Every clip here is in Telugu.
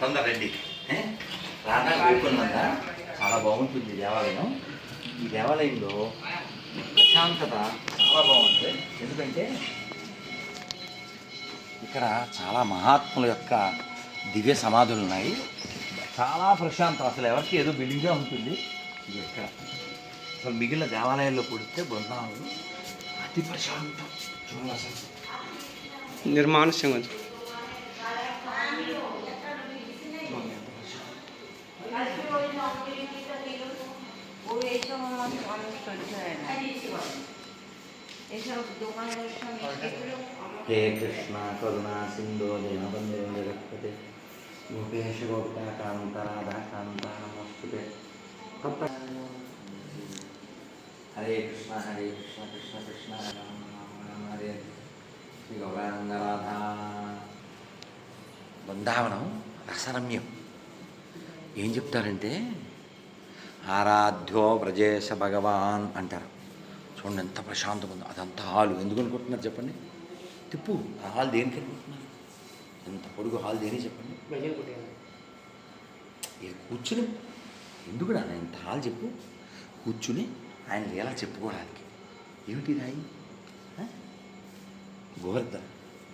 తొందర రండి ఏ? రాధా గోకులంద చాలా బాగుంటుంది ఈ దేవాలయం. ఈ దేవాలయంలో ప్రశాంతత చాలా బాగుంటుంది. ఎందుకంటే ఇక్కడ చాలా మహాత్ముల యొక్క దివ్య సమాధులు ఉన్నాయి. చాలా ప్రశాంతం. అసలు ఎవరికి ఏదో బిల్డింగ్గా ఉంటుంది. ఇది ఇక్కడ. అసలు మిగిలిన దేవాలయాల్లో పుడితే బృందావనం అతి ప్రశాంతం. చూడాలి అసలు. నిర్మానుష్యంగా ఉంది. హే కృష్ణ కరుణా సింధో దీనబంధు జగత్పతే గోపేశ గోపికా కాంత రాధా కాంత నమస్తుతే తప్ప హరే కృష్ణ హరే కృష్ణ కృష్ణ కృష్ణ హరే రామ రామ రామ హరే హరే. శ్రీ గౌరాంగ రాధా బృందావనం రసరమ్యం. ఏం చెప్తారంటే ఆరాధ్యో వ్రజేశ భగవాన్ అంటారు. చూడండి ఎంత ప్రశాంతం ఉందో. అదంతా హాలు ఎందుకు అనుకుంటున్నారు చెప్పండి? తిప్పు. ఆ హాల్ దేనికి అనుకుంటున్నారు? ఎంత పొడుగు హాల్ దేని చెప్పండి? ఇది కూర్చుని. ఎందుకు నాన్న ఇంత హాల్ చెప్పు? కూర్చుని ఆయన లీలా చెప్పుకోవడానికి? ఏమిటి రాయి? గోవర్ధన్.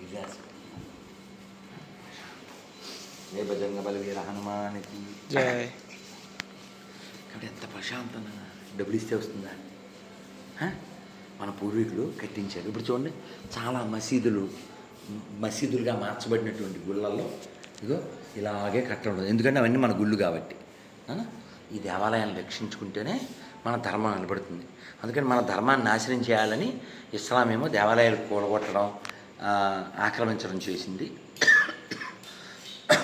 గిరిరాజు ఏ భజంగ బలవీర హనుమానికి. కాబట్టి ఎంత ప్రశాంతంగా డబ్బులు ఇస్తే వస్తుందా? మన పూర్వీకులు కట్టించారు. ఇప్పుడు చూడండి చాలా మసీదులు మసీదులుగా మార్చబడినటువంటి గుళ్ళల్లో ఇగో ఇలాగే కట్టడం ఎందుకంటే అవన్నీ మన గుళ్ళు కాబట్టి? ఈ దేవాలయాన్ని రక్షించుకుంటేనే మన ధర్మం నిలబడుతుంది. అందుకని మన ధర్మాన్ని నాశనం చేయాలని ఇస్లాం ఏమో దేవాలయాలు కూలగొట్టడం ఆక్రమించడం చేసింది.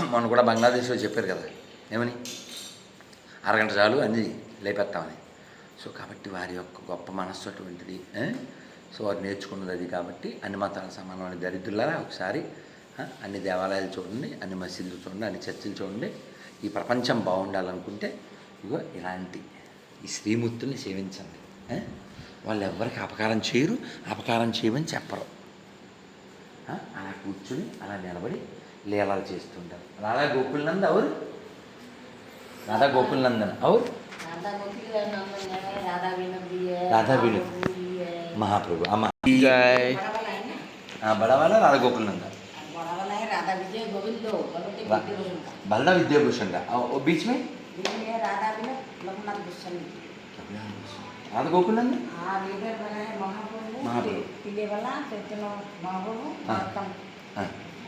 మొన్న కూడా బంగ్లాదేశ్లో చెప్పారు కదా ఏమని? అరగంట చాలు అన్నీ లేపేస్తామని. సో కాబట్టి వారి యొక్క గొప్ప మనస్సు అటువంటిది సో వారు నేర్చుకున్నది అది కాబట్టి అన్ని మతాల సమానమైన దరిద్రులారా ఒకసారి అన్ని దేవాలయాలు చూడండి అన్ని మసీదులు చూడండి అన్ని చర్చిలు చూడండి. ఈ ప్రపంచం బాగుండాలనుకుంటే ఇగో ఇలాంటి ఈ శ్రీమూర్తుల్ని సేవించండి వాళ్ళు ఎవరికి అపకారం చేయరు అపకారం చేయమని చెప్పరు. ఆ, అలా కూర్చుని అలా నిలబడి లీలాలు చేస్తుంటారు రాధా గోకుల్నంద అవరు రాధా గోకుల్నందన్ అవరు राधा गोपी का नंदन है राधा विनोद भी है राधा विनोद। गोपी भी है महाप्रभु अमा జై बड़ा वाला है ना हाँ बड़ा वाला राधा गोकुलनंदा बड़ा वाला है राधा विजय गोविंद दो बलवती रा- विद्याभूषण का बलदा विद्याभूषण का और और बीच में बीच में है राधा विनोद लोकनाथ गोस्वामी राधा गोकुलनंदा हाँ इधर बना है महाप्रभु महाप्रभु।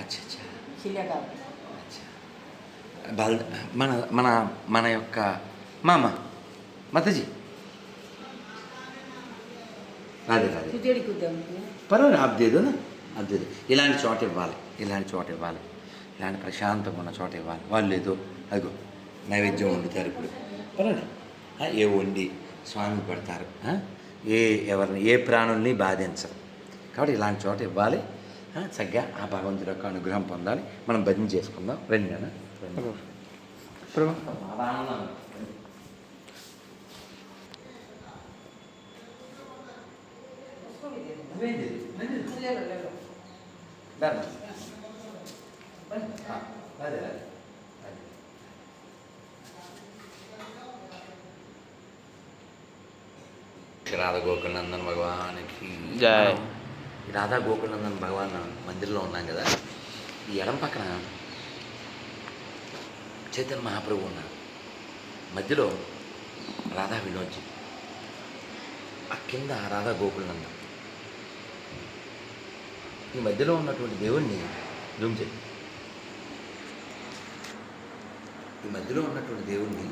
అచ్చా మన మన మన యొక్క మామ మతజీ రాదే రాదే పర్వాలేదు అబ్దేదు అబ్దేదు ఇలాంటి చోట ఇవ్వాలి ఇలాంటి చోట ఇవ్వాలి ఇలాంటి ప్రశాంతంగా ఉన్న చోట ఇవ్వాలి వాళ్ళు లేదు అదిగో నైవేద్యం వండుతారు ఇప్పుడు పర్వాలేదు ఏ వండి స్వామి పెడతారు ఏ ఎవరిని ఏ ప్రాణుల్ని బాధించరు కాబట్టి ఇలాంటి చోట ఇవ్వాలి. చక్కగా ఆ భగవంతుడి యొక్క అనుగ్రహం పొందాలి. మనం భజన చేసుకుందాం. రండి నేను శ్రాద గోకునందన్ భగవాన్ జయ ఈ రాధా గోకులందన్ భగవాన్ మందిరంలో ఉన్నాం కదా. ఈ ఎడం పక్కన చైతన్య మహాప్రభు ఉన్నారు. మధ్యలో రాధా వినోద్జీ. ఆ కింద రాధా గోకుళనందన్ ఈ మధ్యలో ఉన్నటువంటి దేవుణ్ణి జూమ్ చేయి. ఈ మధ్యలో ఉన్నటువంటి దేవుణ్ణి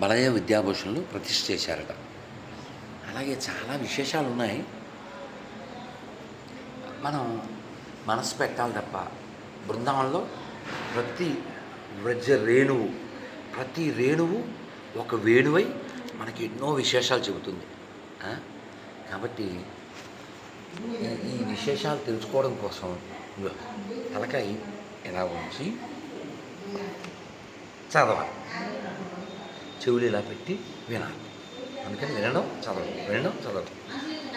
బలయ విద్యాభూషణలు ప్రతిష్ఠ చేశారట. అలాగే చాలా విశేషాలు ఉన్నాయి మనం మనసు పెట్టాలి తప్ప బృందావనంలో ప్రతి వ్రజ రేణువు ప్రతి రేణువు ఒక వేణువై మనకి ఎన్నో విశేషాలు చెబుతుంది. కాబట్టి ఈ- విశేషాలు తెలుసుకోవడం కోసం తలకాయ ఎలా ఉంచి చదవాలి. చెవులు ఇలా పెట్టి వినాలి. అందుకని వినడం చదవడం వినడం చదవడం.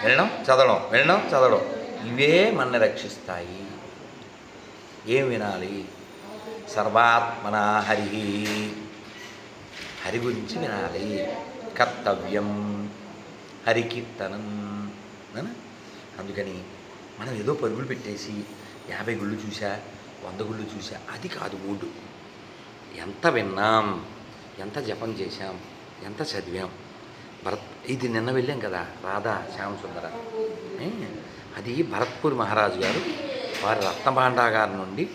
వినడం చదవడం వినడం చదవడం. ఇవే మన రక్షిస్తాయి. ఏం వినాలి? సర్వాత్మన హరి. హరి గురించి వినాలి. కర్తవ్యం. హరికీర్తనం అందుకని మనం ఏదో పరుగులు పెట్టేసి యాభై గుళ్ళు చూసా వంద గుళ్ళు చూసా అది కాదు మూడు ఎంత విన్నాం ఎంత జపం చేశాం ఎంత చదివాం భరత్ ఇది నిన్న వెళ్ళాం కదా రాధా శ్యామసుందర అది భరత్పూర్ మహారాజు గారు వారి రత్నభాండాగారి నుండి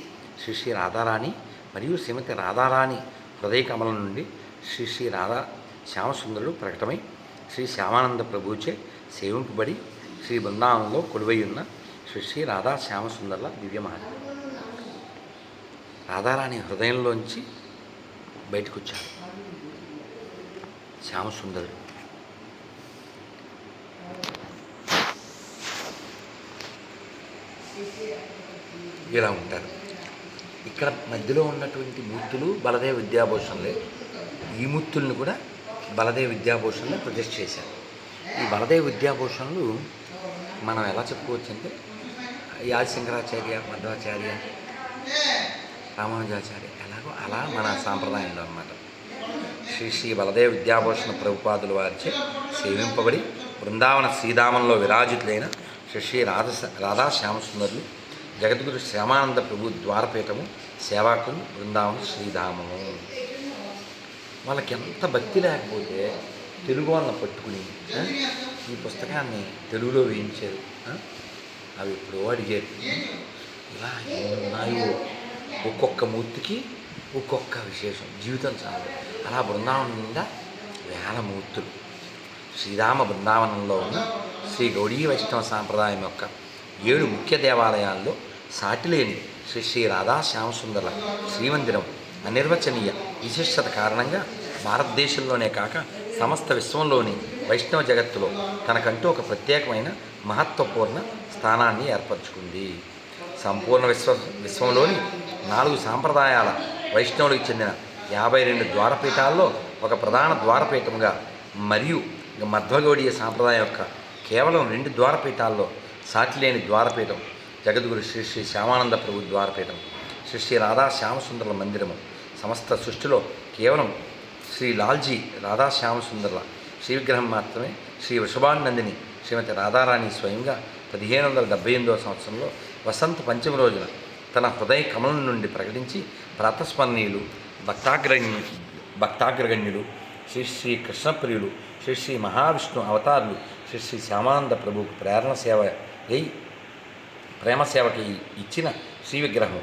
శ్రీ శ్రీ రాధారాణి మరియు శ్రీమతి రాధారాణి హృదయ కమలం నుండి శ్రీ శ్రీ రాధా శ్యామసుందరుడు ప్రకటమై శ్రీ శ్యామానంద ప్రభుచే సేవింపబడి శ్రీ బృందావనంలో కొలువై ఉన్న శ్రీ శ్రీ రాధా శ్యామసుందరుల దివ్యమహతి రాధారాణి హృదయంలోంచి బయటకు వచ్చారు శ్యామసుందరుడు ఇలా ఉంటారు. ఇక్కడ మధ్యలో ఉన్నటువంటి మూర్తులు బలదేవ విద్యాభూషణలే ఈ మూర్తుల్ని కూడా బలదేవ విద్యాభూషణలే ప్రతిష్ఠ చేశారు. ఈ బలదేవ విద్యాభూషణలు మనం ఎలా చెప్పుకోవచ్చు అంటే యాదశంకరాచార్య మధ్వాచార్య రామానుజాచార్య ఎలాగో అలా మన సాంప్రదాయంలో అన్నమాట. శ్రీ శ్రీ బలదేవ విద్యాభూషణ ప్రభుపాదుల వారిచే సేవింపబడి బృందావన శ్రీధామంలో విరాజితులైన శ్రీ రాధ రాధా శ్యామసుందరులు జగద్గురు శ్యామానంద ప్రభు ద్వారపీఠము సేవాకులు బృందావనం శ్రీధామము. వాళ్ళకి ఎంత భక్తి లేకపోతే తెలుగు వాళ్ళని పట్టుకుని ఈ పుస్తకాన్ని తెలుగులో వేయించారు. అవి ఎప్పుడో అడిగారు. ఇలా ఏమున్నాయో ఉన్నాయో. ఒక్కొక్క మూర్తికి ఒక్కొక్క విశేషం. జీవితం చాలు. అలా బృందావనం నిండా వేల మూర్తులు. శ్రీరామ బృందావనంలో ఉన్న శ్రీ గౌడీ వైష్ణవ సాంప్రదాయం యొక్క ఏడు ముఖ్య దేవాలయాల్లో సాటిలేని శ్రీ శ్రీ రాధా శ్యామసుందర శ్రీమందిరం అనిర్వచనీయ విశిష్టత కారణంగా భారతదేశంలోనే కాక సమస్త విశ్వంలోని వైష్ణవ జగత్తులో తనకంటూ ఒక ప్రత్యేకమైన మహత్వపూర్ణ స్థానాన్ని ఏర్పరచుకుంది. సంపూర్ణ విశ్వ విశ్వంలోని నాలుగు సాంప్రదాయాల వైష్ణవులకు చెందిన యాభై రెండు ద్వారపీఠాల్లో ఒక ప్రధాన ద్వారపీఠంగా మరియు మధ్వగౌడీయ సాంప్రదాయం యొక్క కేవలం రెండు ద్వారపీఠాల్లో సాటిలేని ద్వారపీఠం జగద్గురు శ్రీ శ్రీ శ్యామానంద ప్రభు ద్వారపీఠం శ్రీ శ్రీ రాధా శ్యామసుందరుల మందిరము. సమస్త సృష్టిలో కేవలం శ్రీ లాల్జీ రాధా శ్యామసుందరుల శ్రీ విగ్రహం మాత్రమే శ్రీ వృషభానందిని శ్రీమతి రాధారాణి స్వయంగా పదిహేను వందల డెబ్బై ఎనిమిదవ సంవత్సరంలో వసంత పంచమి రోజున తన హృదయ కమలం నుండి ప్రకటించి ప్రాతస్మరణీయులు భక్తాగ్రగణ్యు భక్తాగ్రగణ్యులు శ్రీ శ్రీ కృష్ణప్రియులు శ్రీ శ్రీ మహావిష్ణు అవతారులు శ్రీ శ్రీ శ్యామానంద ప్రభువుకు ప్రేరణ సేవ అయి ప్రేమ సేవకి ఇచ్చిన శ్రీ విగ్రహం.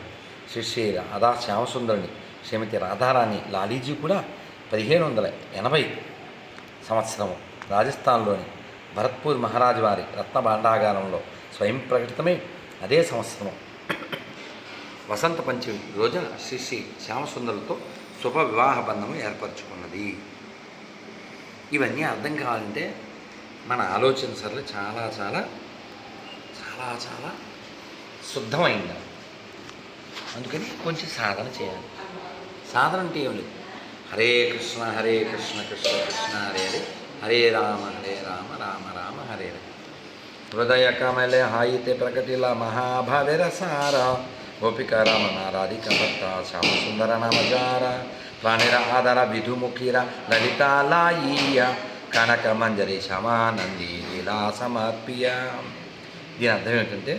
శ్రీ శ్రీ రాధా శ్యామసుందరుని శ్రీమతి రాధారాణి లాలీజీ కూడా పదిహేను వందల ఎనభై సంవత్సరము రాజస్థాన్లోని భరత్పూర్ మహారాజు వారి రత్న భాండాగారంలో స్వయం ప్రకటితమై అదే సంవత్సరం వసంత పంచమి రోజున శ్రీ శ్రీ శ్యామసుందరులతో శుభ వివాహ బంధము ఏర్పరచుకున్నది. ఇవన్నీ అర్థం కావాలంటే మన ఆలోచన సరళి చాలా చాలా చాలా చాలా శుద్ధమైంది. అందుకని కొంచెం సాధన చేయాలి. సాధన అంటే ఏం లేదు. హరే కృష్ణ హరే కృష్ణ కృష్ణ కృష్ణ హరే హరే. హరే రామ హరే రామ రామ రామ హరే హరే. హృదయ కమల హాయితే ప్రకటిల మహాభావిరసార గోపిక రమణ నారాధిక భర్త శ్యామ సుందర నమజార. ప్రాణిర ఆదర విధుముఖిర లలితాలాయీయ కనక మంజరి శమానంది లీలా సమర్పియ దీని అర్థం ఏంటంటే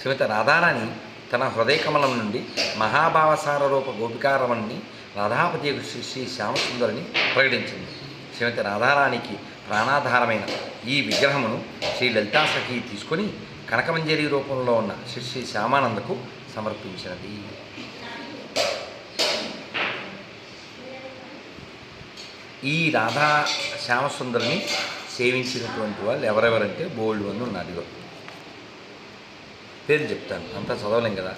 శ్రీమతి రాధారాణి తన హృదయ కమలం నుండి మహాభావసార రూప గోపికారమణ్ణి రాధాపతి శ్రీ శ్రీ శ్యామసుందరిని ప్రకటించింది. శ్రీమతి రాధారాణికి ప్రాణాధారమైన ఈ విగ్రహమును శ్రీ లలితాసఖి తీసుకొని కనకమంజరి రూపంలో ఉన్న శ్రీ శ్రీ శ్యామానందకు సమర్పించినది. ఈ రాధా శ్యామసుందరిని సేవించినటువంటి వాళ్ళు ఎవరెవరంటే బోల్డ్ మంది ఉన్నారు ఇగో. పేరు చెప్తాను అంతా చదవలేం కదా.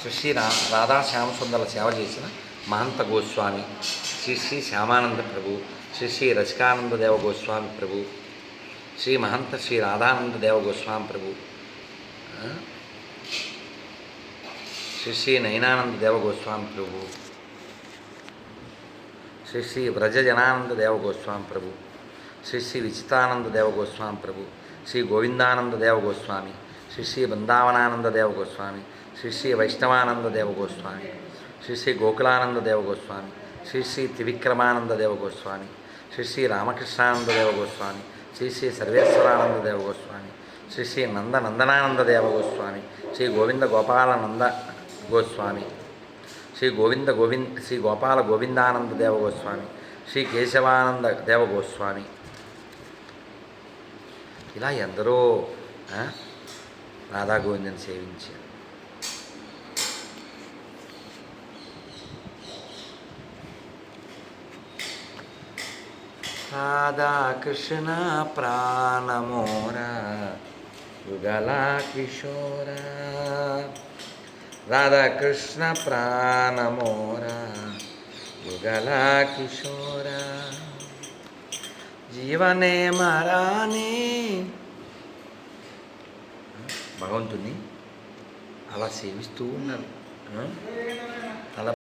శ్రీ శ్రీ రా రాధా శ్యామసుందరుల సేవ చేసిన మహంత గోస్వామి శ్రీ శ్రీ శ్యామానంద ప్రభు శ్రీ శ్రీ రసికానంద దేవ గోస్వామి ప్రభు శ్రీ మహంత శ్రీ రాధానంద దేవ గోస్వామి ప్రభు శ్రీ శ్రీ నయనానంద దేవ గోస్వామి ప్రభు శ్రీ శ్రీ వ్రజ జనానంద దేవగోస్వామి ప్రభు శ్రీ శ్రీ విచితానంద దేవగోస్వామి ప్రభు శ్రీ గోవిందానంద దేవగోస్వామి శ్రీ శ్రీ బృందావనానంద దేవగోస్వామి శ్రీ శ్రీ వైష్ణవానంద దేవగోస్వామి శ్రీ శ్రీ గోకులానంద దేవగోస్వామి శ్రీ శ్రీ త్రివిక్రమానంద దేవగోస్వామి శ్రీ శ్రీ రామకృష్ణానంద దేవగోస్వామి శ్రీ శ్రీ సర్వేశ్వరానంద దేవగోస్వామి శ్రీ శ్రీ నంద నందనానంద దేవగోస్వామి శ్రీ గోవింద గోపాలనంద గోస్వామి. శ్రీ గోవింద గోవింద్ శ్రీ గోపాల గోవిందానంద దేవగోస్వామి శ్రీ కేశవానంద దేవగోస్వామి. ఇలా ఎందరో రాధా గోవిందని సేవించారు. రాధాకృష్ణ ప్రాణమోరా యుగలా కిషోరా. రాధాకృష్ణ ప్రాణమోరా యుగలా కిషోరా. జీవనే మరానే. భగవంతుని అలా సేవిస్తూ ఉన్నారు. అలా